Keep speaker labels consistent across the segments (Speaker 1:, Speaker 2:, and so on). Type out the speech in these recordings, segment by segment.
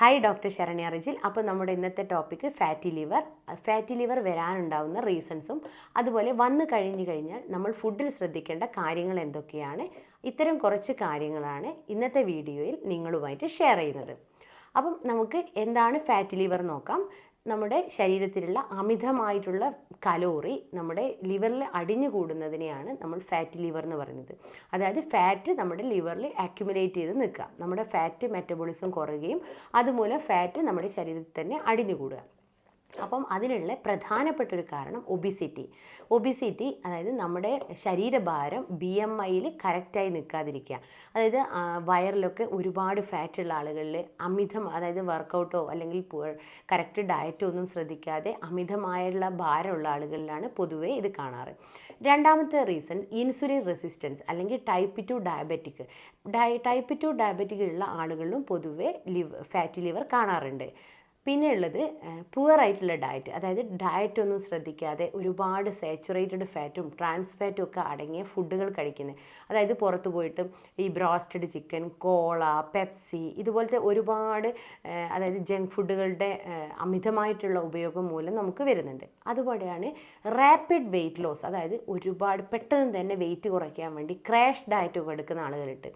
Speaker 1: Hi doctor Saranya Rijil അപ്പോൾ നമ്മുടെ ഇന്നത്തെ topic fatty liver fatty liver വരാനുണ്ടാവുന്ന റീസൺസും അതുപോലെ വന്നു കഴിഞ്ഞു കഴിഞ്ഞാൽ നമ്മൾ ഫുഡിൽ ശ്രദ്ധിക്കേണ്ട കാര്യങ്ങൾ എന്തൊക്കെയാണ് ഇത്തരം കുറച്ച് കാര്യങ്ങളാണ് ഇന്നത്തെ വീഡിയോയിൽ നിങ്ങളുമായിട്ട് ഷെയർ ചെയ്യുന്നത്. അപ്പം നമുക്ക് എന്താണ് ഫാറ്റി ലിവർ നോക്കാം. നമ്മുടെ ശരീരത്തിലുള്ള അമിതമായിട്ടുള്ള കലോറി നമ്മുടെ ലിവറിൽ അടിഞ്ഞു കൂടുന്നതിനെയാണ് നമ്മൾ ഫാറ്റ് ലിവർ എന്ന് പറയുന്നത്. അതായത് ഫാറ്റ് നമ്മുടെ ലിവറിൽ അക്യുമുലേറ്റ് ചെയ്ത് നിൽക്കുക. നമ്മുടെ ഫാറ്റ് മെറ്റബോളിസം കുറയുകയും അതുമൂലം ഫാറ്റ് നമ്മുടെ ശരീരത്തിൽ തന്നെ അടിഞ്ഞു കൂടുക അപ്പം അതിനുള്ള പ്രധാനപ്പെട്ട ഒരു കാരണം ഒബിസിറ്റി. ഒബിസിറ്റി അതായത് നമ്മുടെ ശരീരഭാരം ബി എം ഐയിൽ കറക്റ്റായി നിൽക്കാതിരിക്കുക. അതായത് വയറിലൊക്കെ ഒരുപാട് ഫാറ്റുള്ള ആളുകളിൽ അമിതം അതായത് വർക്കൗട്ടോ അല്ലെങ്കിൽ കറക്റ്റ് ഡയറ്റോ ഒന്നും ശ്രദ്ധിക്കാതെ അമിതമായുള്ള ഭാരമുള്ള ആളുകളിലാണ് പൊതുവേ ഇത് കാണാറ്. രണ്ടാമത്തെ റീസൺ ഇൻസുലിൻ റെസിസ്റ്റൻസ് അല്ലെങ്കിൽ ടൈപ്പ് ടു ഡയബറ്റിക്. ഡയ ടൈപ്പ് ടു ഡയബറ്റിക് ഉള്ള ആളുകളിലും പൊതുവേ ലിവർ ഫാറ്റി ലിവർ കാണാറുണ്ട്. പിന്നെ ഉള്ളത് പുവർ ആയിട്ടുള്ള ഡയറ്റ് അതായത് ഡയറ്റ് ഒന്നും ശ്രദ്ധിക്കാതെ ഒരുപാട് സാച്ചുറേറ്റഡ് ഫാറ്റും ട്രാൻസ് ഫാറ്റും ഒക്കെ അടങ്ങിയ ഫുഡുകൾ കഴിക്കുന്നത് അതായത് പുറത്ത് പോയിട്ട് ഈ ബ്രോസ്റ്റഡ് ചിക്കൻ കോള പെപ്സി ഇതുപോലത്തെ ഒരുപാട് അതായത് ജങ്ക് ഫുഡുകളുടെ അമിതമായിട്ടുള്ള ഉപയോഗം മൂലം നമുക്ക് വരുന്നുണ്ട്. അതുപോലെയാണ് റാപ്പിഡ് വെയിറ്റ് ലോസ് അതായത് ഒരുപാട് പെട്ടെന്ന് തന്നെ വെയിറ്റ് കുറയ്ക്കാൻ വേണ്ടി ക്രാഷ് ഡയറ്റ് ഒക്കെ എടുക്കുന്ന ആളുകളുണ്ട്.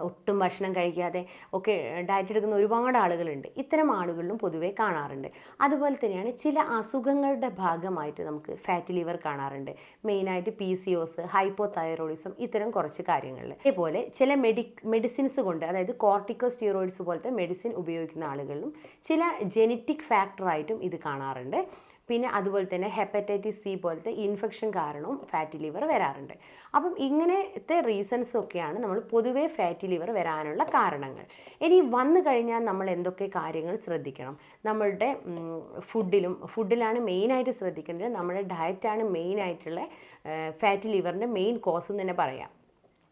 Speaker 1: ഒട്ടും ഭക്ഷണം കഴിക്കാതെ ഒക്കെ ഡയറ്റ് എടുക്കുന്ന ഒരുപാട് ആളുകളുണ്ട്. ഇത്തരം ആളുകളിലും പൊതുവേ കാണാറുണ്ട്. അതുപോലെ തന്നെയാണ് ചില അസുഖങ്ങളുടെ ഭാഗമായിട്ട് നമുക്ക് ഫാറ്റ് ലിവർ കാണാറുണ്ട്. മെയിനായിട്ട് P C O S hypothyroidism ഇത്തരം കുറച്ച് കാര്യങ്ങളിൽ. അതേപോലെ ചില മെഡി മെഡിസിൻസ് കൊണ്ട് അതായത് കോർട്ടിക്കോ സ്റ്റീറോയിഡ്സ് പോലത്തെ മെഡിസിൻ ഉപയോഗിക്കുന്ന ആളുകളിലും ചില ജെനറ്റിക് ഫാക്ടറായിട്ടും ഇത് കാണാറുണ്ട്. പിന്നെ അതുപോലെ തന്നെ ഹെപ്പറ്റൈറ്റിസ് സി പോലത്തെ ഇൻഫെക്ഷൻ കാരണവും ഫാറ്റി ലിവർ വരാറുണ്ട്. അപ്പം ഇങ്ങനത്തെ റീസൺസ് ഒക്കെയാണ് നമ്മൾ പൊതുവേ ഫാറ്റി ലിവർ വരാനുള്ള കാരണങ്ങൾ. ഇനി വന്നു കഴിഞ്ഞാൽ നമ്മൾ എന്തൊക്കെ കാര്യങ്ങൾ ശ്രദ്ധിക്കണം? നമ്മളുടെ ഫുഡിലും ഫുഡിലാണ് മെയിനായിട്ട് ശ്രദ്ധിക്കേണ്ടത്. നമ്മുടെ ഡയറ്റാണ് മെയിനായിട്ടുള്ള ഫാറ്റി ലിവറിന്റെ മെയിൻ കോസ് എന്ന് തന്നെ പറയാം.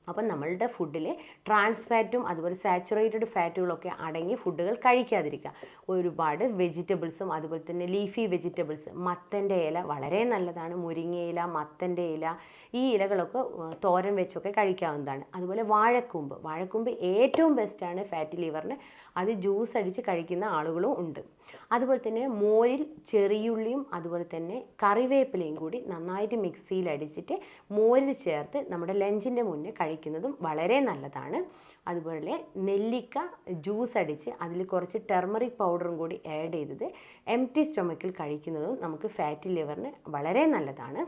Speaker 1: അപ്പം നമ്മളുടെ ഫുഡിൽ ട്രാൻസ് ഫാറ്റും അതുപോലെ സാച്ചുറേറ്റഡ് ഫാറ്റുകളൊക്കെ അടങ്ങി ഫുഡുകൾ കഴിക്കാതിരിക്കുക. ഒരുപാട് വെജിറ്റബിൾസും അതുപോലെ തന്നെ ലീഫി വെജിറ്റബിൾസ് മത്തന്റെ ഇല വളരെ നല്ലതാണ്. മുരിങ്ങയില മത്തന്റെ ഇല ഈ ഇലകളൊക്കെ തോരൻ വെച്ചൊക്കെ കഴിക്കാവുന്നതാണ്. അതുപോലെ വാഴക്കൂമ്പ് വാഴക്കൂമ്പ് ഏറ്റവും ബെസ്റ്റാണ് ഫാറ്റി ലിവറിന് അത് ജ്യൂസ് അടിച്ച് കഴിക്കുന്ന ആളുകളും ഉണ്ട്. അതുപോലെ തന്നെ മോരിൽ ചെറിയുള്ളിയും അതുപോലെ തന്നെ കറിവേപ്പിലയും കൂടി നന്നായിട്ട് മിക്സിയിൽ അടിച്ചിട്ട് മോരിൽ ചേർത്ത് നമ്മുടെ ലഞ്ചിന്റെ മുന്നേ കഴിക്കുന്നതും വളരെ നല്ലതാണ്. അതുപോലെ നെല്ലിക്ക ജ്യൂസ് അടിച്ച് അതിൽ കുറച്ച് ടെർമറിക് പൗഡറും കൂടി ആഡ് ചെയ്തത് എം ടി സ്റ്റൊമക്കിൽ കഴിക്കുന്നതും നമുക്ക് ഫാറ്റി ലിവറിന് വളരെ നല്ലതാണ്.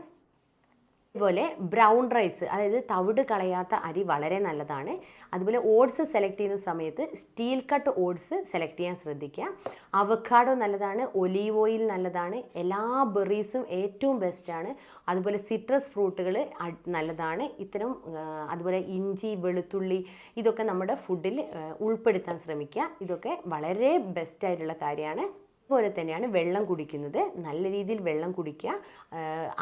Speaker 1: അതുപോലെ ബ്രൗൺ റൈസ് അതായത് തവിട് കളയാത്ത അരി വളരെ നല്ലതാണ്. അതുപോലെ ഓട്സ് സെലക്ട് ചെയ്യുന്ന സമയത്ത് സ്റ്റീൽ കട്ട് ഓട്സ് സെലക്ട് ചെയ്യാൻ ശ്രദ്ധിക്കുക. അവക്കാഡോ നല്ലതാണ് ഒലീവ് ഓയിൽ നല്ലതാണ് എല്ലാ ബെറീസും ഏറ്റവും ബെസ്റ്റാണ് അതുപോലെ സിട്രസ് ഫ്രൂട്ടുകൾ നല്ലതാണ്. ഇത്തരം അതുപോലെ ഇഞ്ചി വെളുത്തുള്ളി ഇതൊക്കെ നമ്മുടെ ഫുഡിൽ ഉൾപ്പെടുത്താൻ ശ്രമിക്കുക. ഇതൊക്കെ വളരെ ബെസ്റ്റായിട്ടുള്ള കാര്യമാണ്. അതുപോലെ തന്നെയാണ് വെള്ളം കുടിക്കുന്നത്. നല്ല രീതിയിൽ വെള്ളം കുടിക്കുക.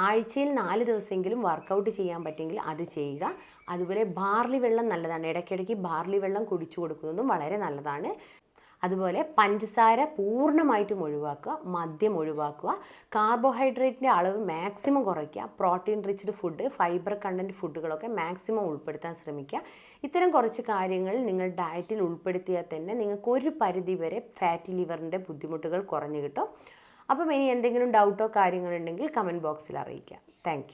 Speaker 1: ആഴ്ചയിൽ നാല് ദിവസമെങ്കിലും വർക്കൗട്ട് ചെയ്യാൻ പറ്റുമെങ്കിൽ അത് ചെയ്യുക. അതുപോലെ ബാർലി വെള്ളം നല്ലതാണ്. ഇടയ്ക്കിടയ്ക്ക് ബാർലി വെള്ളം കുടിച്ചു കൊടുക്കുന്നതും വളരെ നല്ലതാണ്. അതുപോലെ പഞ്ചസാര പൂർണമായിട്ടും ഒഴിവാക്കുക മദ്യം ഒഴിവാക്കുക കാർബോഹൈഡ്രേറ്റിന്റെ അളവ് മാക്സിമം കുറയ്ക്കുക protein riched food fibre content ഫുഡുകളൊക്കെ maximum ഉൾപ്പെടുത്താൻ ശ്രമിക്കുക. ഇത്തരം കുറച്ച് കാര്യങ്ങൾ നിങ്ങൾ ഡയറ്റിൽ ഉൾപ്പെടുത്തിയാൽ തന്നെ നിങ്ങൾക്ക് ഒരു പരിധി വരെ ഫാറ്റി ലിവറിന്റെ ബുദ്ധിമുട്ടുകൾ കുറഞ്ഞു കിട്ടും. അപ്പം ഇനി എന്തെങ്കിലും ഡൗട്ടോ കാര്യങ്ങളുണ്ടെങ്കിൽ കമന്റ് ബോക്സിൽ അറിയിക്കാം താങ്ക്